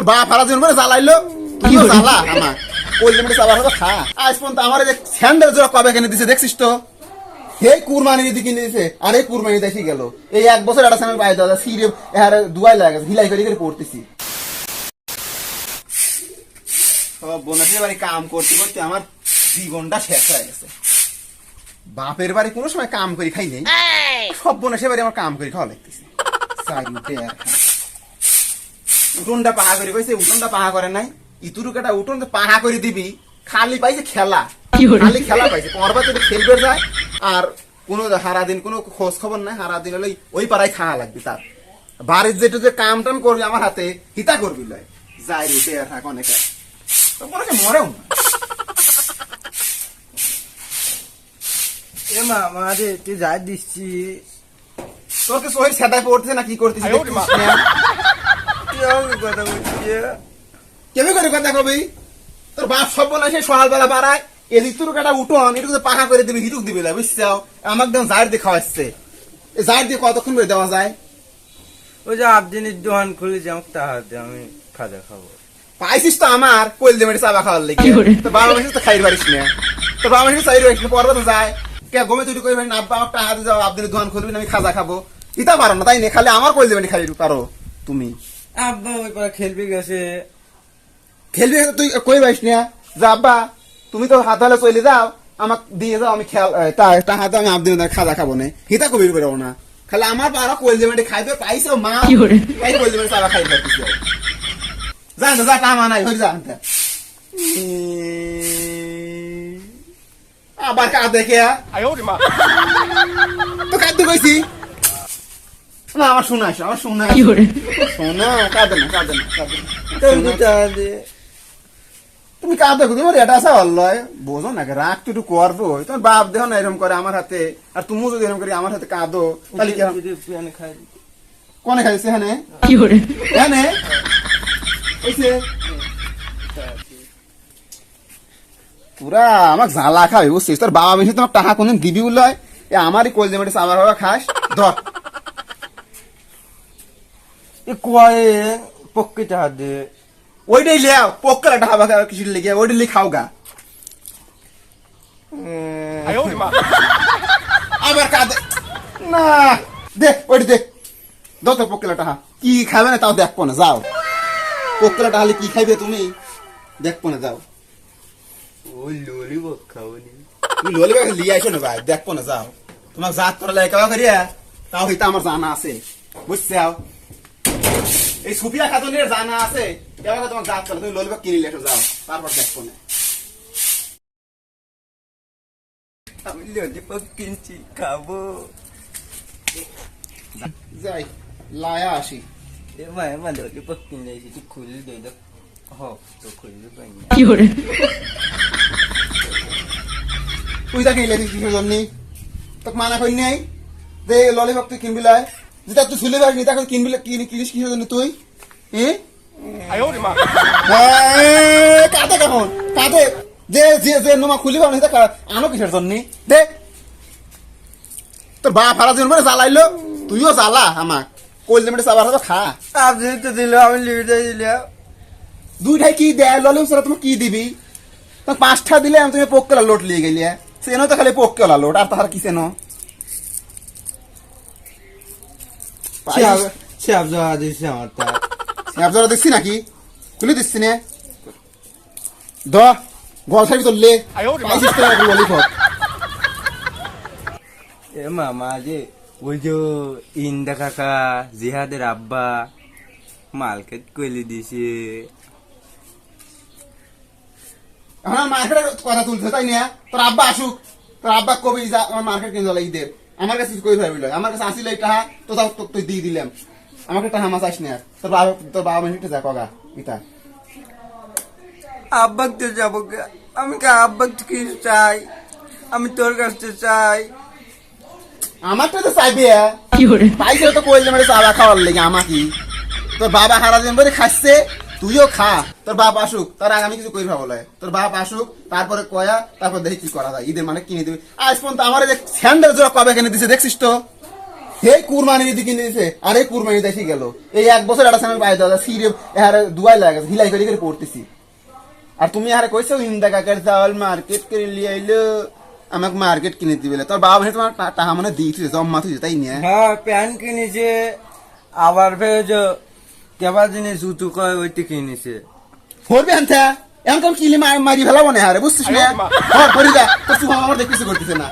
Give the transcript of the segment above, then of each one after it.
তোর বাপ হারা দিন করে জ্বালাইলো? তুইও জ্বালা আমার ওই লিমিটে চাবার হতো খা। আজ পর্যন্ত আমার যে স্যান্ডেল জোড়া কবে কিনে দিছে দেখছিস তো? হে কুরবানি দিদি কিনে দিছে আর এই কুরবানি দেখি গেল। এই এক বছর একটা স্যান্ডেল পাই দাদা সিরে হ্যাঁ দুয়াই লাগে হিলাই করে করে পড়তেছি। সব বোনাসের বাড়ি কাম করতে করতে আমার জীবনটা শেষ হয়ে গেছে। বাপের বাড়ি কোনো সময় কাম করি খাই নেই। সব বোনাসের বাড়ি আমার কাম করি খাওয়া লাগতেছে। উঠোনটা পাহা করে কইছে উঠোনটা পাহা করে নাই। ইতুরুকাটা উঠোন তো পাহা করে দিবি খালি পাইছে খেলা। খালি খেলা পাইছে পরবা তো খেলবে যায়। আর কোনো হারা দিন কোনো খোঁজ খবর নাই হারা দিন হলে ওই পাড়ায় খাওয়া লাগবে তার। বাড়ির যেটা যে কাম টাম করবি আমার হাতে হিতা করবি লয়। যাই রে আর থাক অনেকে। তো অনেকে মরেও না। এ মা মারে তুই যাই দিচ্ছি। তোর তো শরীর সেটাই পড়তেছে না কি করতেছিস দেখছিস না? তুই আমাকে কথা বলছিস কেমন করে কথা কবি? তোর বাপ সব বলে সে সকালবেলা বাড়ায় এদিক তোর কাটা উঠোন এটুকু করে দিবি হিটুক দিবি না বুঝছাও? আমাকে দেন জার দিয়ে খাওয়াচ্ছে। এই জার দিয়ে কতক্ষণ করে দেওয়া যায়? ওই যে আবদিনের দোকান আমাকে তাহাতে আমি খাজা খাব। পাইছিস তো আমার কোয়েল দিয়ে মেরে চাবা খাওয়ার লেগে। তো বাবা মাসে তো পারিস না। তো বাবা মাসে চাইর পারিস না পর্বত যায়। কে গমে তুই কই না আব্বা আমার টাকা দিয়ে যাও আবদিনের দোকান খুলবি না, আমি খাজা খাব। ইতা পারো না তাই না খালি আমার কোয়েল দেবেন খাই পারো তুমি। আব্বা ওই পাড়া খেলবে গেছে। খেলবি তুই কই পাইস না? যে আব্বা তুমি তো হাত হালে চলে যাও আমাকে দিয়ে যাও আমি খেল তা হাতে আমি আবদিন খাজা খাব না। হিতা কবির করব না। খালি আমার পাড়া কোয়েল দেবেন খাইবে পাইছো মা। তাই কোয়েল দেবেন চাবা খাই পাইছিস যা না, যা টামা নাই হয়ে যা আনতে। আবার কা? দেখে তো কাঁদতে কইছি। না আমার শোনা আসো আমার শোনা শোনা কাঁদে না কাঁদে না কাঁদে না। তোর শোনা, টাকা দিয়ে তুমি কাঁদো তোমার এটা আছে অল্লয়। বোঝো না রাগ তো একটু করব। তোমার বাপ দেহ না এরকম করে আমার হাতে আর তুমিও যদি এরকম করে আমার হাতে কাঁদো তাহলে কি। কনে খাইছে হ্যাঁ হ্যাঁ পুরা আমার জ্বালা খাবে বুঝছিস? তোর বাবা মিশে তোমার টাকা কোনদিন দিবি উল্লয় এ আমারই কোল দেবে চাবার বাবা খাস। ধর। এ কয়ে পক্ষে টাকা দে ওইটাই লিয়াও পক্কালা টাকা বাকা কিছু লেগে ওইটাই লিয়ে খাও গা। আবার কাঁদে। না দে ওইটা দে। দাও তো পক্কেলা টাকা কি খাবে না তাও দেখব না যাও। পক্কেলা হলে কি খাইবে তুমি? দেখব না যাও। ওই লোলি খাব নি তুমি লোলি লিয়ে আইসো না ভাই দেখব না যাও। তোমার জাত করে কাবা করিয়া? তাও হইতে আমার জানা আছে। বুঝছে? আও এই সুপিয়া খাতুনের জানা আছে? কেমন তোমার জাত করে তুমি লোলি বাগ কিনে লিয়ে এসো যাও। তারপর দেখব না। আমি ললিপপ কিনছি খাব। যাই লায়া আসি। এ মা এ মা ললিপপ কিনে এসেছি খুলে দে দেখ হ তো তুই তাকে দিস কিসের জন্য? তোকে মানা করি নাই? যে ললিপপ তুই কিনবি লাই। যেটা তুই ঝুলে পারিস তাকে কিনবি কিনি কিনিস কিসের জন্য তুই? কাঁদে কেমন? কাঁদে। যে যে যে নোমা খুলি পাবো সেটা আনো কিসের জন্য? দে। তোর বাপ হারা দিন করে জ্বালাইলো। তুইও জ্বালা আমাক। কইল চাবার হবে খা। আপনি তো দিল আমি লিখে দিলাম। দুইটাই কি দেয়? ললিপপ ছাড়া তুমি কি দিবি? পাঁচটা দিলে আমি তুমি পক্কেলা লোট লিয়ে গেলি সেনো তো খালি পক্কেলা লোট আর তাহার কি সেনো সে আবজা দিয়েছে আমার তা আপনারা দেখছি নাকি খুলে দিচ্ছি নে দ পাইছিস তো এখন ললিপপ এ মামা যে ওই যে ইন্দা কাকা জিহাদের আব্বা মার্কেট কইলে দিছে আমার মার্কেটের কথা তুলছে তাই না তোর আব্বা আসুক তোর আব্বা কবি যা আমার মার্কেট কিনে চলে ঈদের আমার কাছে কই ভাবি লয় আমার কাছে আসিল টাকা তো তাও তো তুই দিয়ে দিলাম। আমাকে টাকা মাছ আস না। তোর বাবা তোর বাবা মিনিটে যা কগা ইতা আব্বাক তো যাব আমি কে আব্বাক কি চাই? আমি তোর কাছ থেকে চাই। আমারটা তো চাইবে পাইছে তো কইলে মানে চাবা খাওয়ার লেগে আমাকে। তোর বাবা হারা দিন বলে খাচ্ছে। তুইও খা। তোর বাপ আসুক, তার আগে আমি কিছু করি ভাবো। তোর বাপ আসুক, তারপরে কয়া, তারপর দেখি কি করা যায়। ঈদের মানে কিনে দিবি। আজ পর্যন্ত আমার যে স্যান্ডেল জোড়া কবে কিনে দিছে, দেখছিস তো? হে কুরবানি দিদি কিনে দিছে, আর এই কুরবানি দেখি গেল। এই এক বছর একটা সময় পাই দাদা সিরে এর দুয়াই লাগে হিলাই করে করে পড়তেছি। আর তুমি আরে কইছো, ইন্দা কাকার চাওয়াল মার্কেট করে লিয়ে আইলো। আমাকে মার্কেট কিনে দিবে তোর বাবা ভাই তোমার টাকা মানে দিয়েছে জম্মা তুই তাই নিয়ে? হ্যাঁ প্যান্ট কিনেছে, আবার যে কেবা জিনিস জুতো কয় ওইটি কিনেছে করবি আনতা এখন কিলি মার মারি ফেলাবো না আরে বুঝছিস না? হর করি দা তোর তুই আমার দেখ কিছু করতেছে না।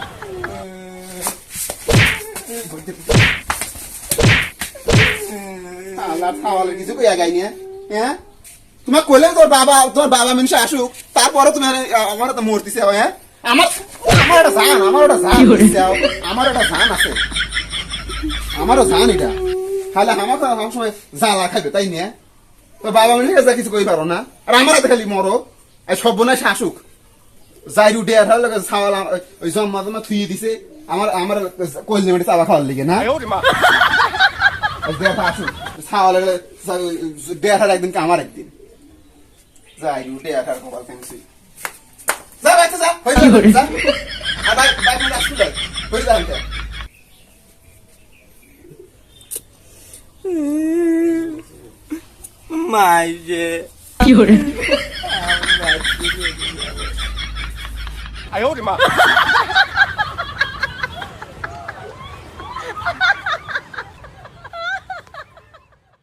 আল্লাহ খাওয়ালে কিছু কইয়া গাই নিয়ে হ্যাঁ তোমার কইলে তোর বাবা তোর বাবা মানুষ আসুক তারপরে তুমি আমার তো মূর্তিছে হ্যাঁ আমার আমার একটা জান আমার একটা জান আমার একটা জান আছে। আমারও জান এটা। খালে আমার সব সময় জ্বালা খাইবে তাই নিয়ে তো বাবা মানুষ যা কিছু কই পারো না। আর আমার হাতে খালি মরো। এই সব না শাসুক। যাই রুটে আর হলো ওই জম্মা জম্মা থুই দিছে। আমার আমার কইলে মেটে চাবা খাওয়ার লিগে না? দেখা আসুক। ছাওয়ালের দেখা একদিন আমার একদিন। যাই রুটে আর আর কপাল ফেংসি যা বাইতে যা হই যা যা। আর। বাই বাই আসু যাই হই যা আনতে মাইজে আয় ওরে মা